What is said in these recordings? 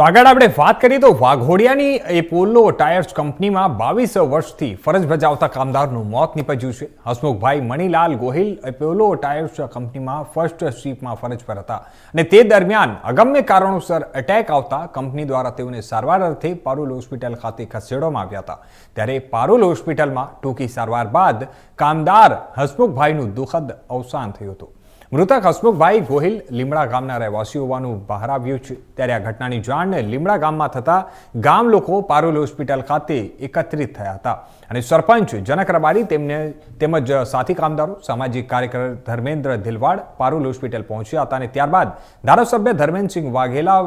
તો આગળ આપણે વાત કરીએ તો વાઘોડિયાની એપોલો ટાયર્સ કંપનીમાં બાવીસ વર્ષથી ફરજ બજાવતા કામદારનું મોત નીપજ્યું છે. હસમુખભાઈ મણીલાલ ગોહિલ એપોલો ટાયર્સ કંપનીમાં ફર્સ્ટ શિપમાં ફરજ પર હતા અને તે દરમિયાન અગમ્ય કારણોસર એટેક આવતા કંપની દ્વારા તેઓને સારવાર અર્થે પારુલ હોસ્પિટલ ખાતે ખસેડવામાં આવ્યા હતા. ત્યારે પારુલ હોસ્પિટલમાં ટૂંકી સારવાર બાદ કામદાર હસમુખભાઈનું દુઃખદ અવસાન થયું હતું. મૃતક હસમુખભાઈ ગોહિલ લીમડા ગામના રહેવાસી હોવાનું બહાર આવ્યું છે. ત્યારે આ ઘટનાની જાણ લીમડા ગામમાં થતા ગામ લોકો પારુલ હોસ્પિટલ ખાતે એકત્રિત થયા હતા. અને સરપંચ જનક રબારી તેમને તેમજ સાથી કામદારો, સામાજિક કાર્યકર ધર્મેન્દ્ર ધિલવાડ પારુલ હોસ્પિટલ પહોંચ્યા હતા અને ત્યારબાદ ધારાસભ્ય ધર્મેન્દ્રસિંહ વાઘેલા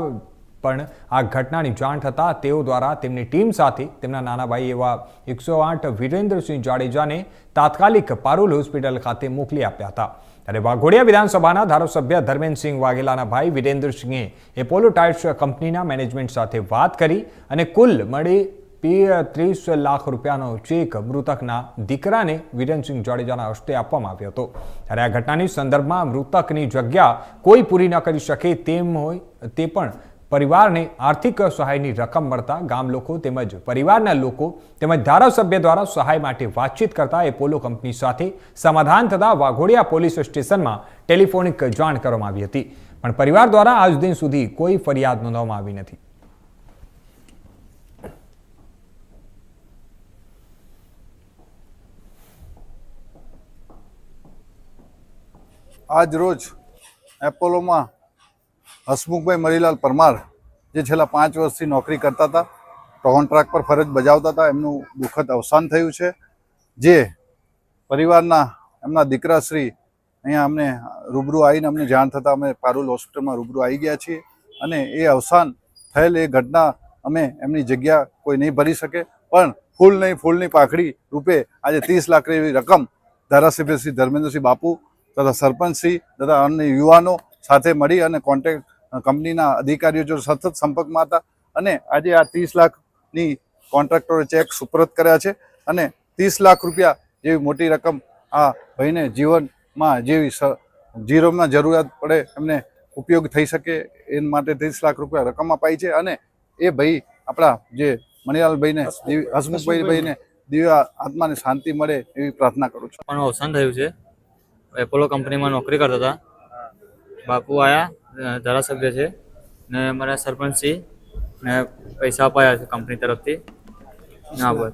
પણ આ ઘટનાની જાણ થતાં તેઓ દ્વારા તેમની ટીમ સાથે તેમના નાના ભાઈ એવા એકસો આઠ વિરેન્દ્રસિંહ જાડેજાને તાત્કાલિક પારુલ હોસ્પિટલ ખાતે મોકલી આપ્યા હતા. ત્યારે વાઘોડિયા વિધાનસભાના ધારાસભ્ય ધર્મેન્દ્રસિંહ વાઘેલાના ભાઈ વિરેન્દ્રસિંહે એપોલો ટાયર્સ કંપનીના મેનેજમેન્ટ સાથે વાત કરી અને કુલ મળી ત્રીસ લાખ રૂપિયાનો ચેક મૃતકના દીકરાને વિરેન્દ્રસિંહ જાડેજાના હસ્તે આપવામાં આવ્યો હતો. ત્યારે આ ઘટનાની સંદર્ભમાં મૃતકની જગ્યા કોઈ પૂરી ન કરી શકે તેમ હોય તે પણ પરિવારને આર્થિક સહાયની રકમ મળતા ગામ લોકો તેમજ પરિવારના લોકો તેમજ ધારાસભ્ય દ્વારા સહાય માટે વાતચીત કરતા એપોલો કંપની સાથે સમાધાન થતાં વાઘોડિયા પોલીસ સ્ટેશનમાં ટેલિફોનિક જાણ કરવામાં આવી હતી. પણ પરિવાર દ્વારા આજ દિન સુધી કોઈ ફરિયાદ નોંધવામાં આવી નથી. આજ રોજ એપોલોમાં હસમુખભાઈ મરીલાલ પરમાર, જે છેલ્લા પાંચ વર્ષથી નોકરી કરતા હતા કોન્ટ્રાક્ટ પર ફરજ બજાવતા હતા, એમનું દુઃખદ અવસાન થયું છે. જે પરિવારના એમના દીકરાશ્રી અહીંયા અમને રૂબરૂ આવીને અમને જાણ થતાં અમે પારુલ હોસ્પિટલમાં રૂબરૂ આવી ગયા છીએ અને એ અવસાન થયેલ એ ઘટના અમે એમની જગ્યા કોઈ નહીં ભરી શકે, પણ ફૂલ નહીં, ફૂલની પાખડી રૂપે આજે ત્રીસ લાખ એવી રકમ ધારાસભ્ય શ્રી ધર્મેન્દ્રસિંહ બાપુ તથા સરપંચશ્રી તથા અન્ય યુવાનો સાથે મળી અને કોન્ટેક્ટ કંપનીના અધિકારીઓ જો સતત સંપર્કમાં હતા અને આજે આ ત્રીસ લાખની કોન્ટ્રાક્ટરે ચેક સુપરત કર્યા છે અને ત્રીસ લાખ રૂપિયા જેવી મોટી રકમ આ ભાઈને જીવનમાં જેવી જીવનમાં જરૂરિયાત પડે એમને ઉપયોગ થઈ શકે એ માટે ત્રીસ લાખ રૂપિયા રકમ અપાઈ છે અને એ ભાઈ આપણા જે મણિલાલભાઈને હસમુખભાઈ ભાઈને દિવ્ય આત્માને શાંતિ મળે એવી પ્રાર્થના કરું છું. પણ અવસાન થયું છે. એપોલો કંપનીમાં નોકરી કરતા હતા. બાપુ આયા. ધારાસભ્ય છે ને અમારા સરપંચશ્રી ને પૈસા અપાયા છે કંપની તરફથી. ના બસ.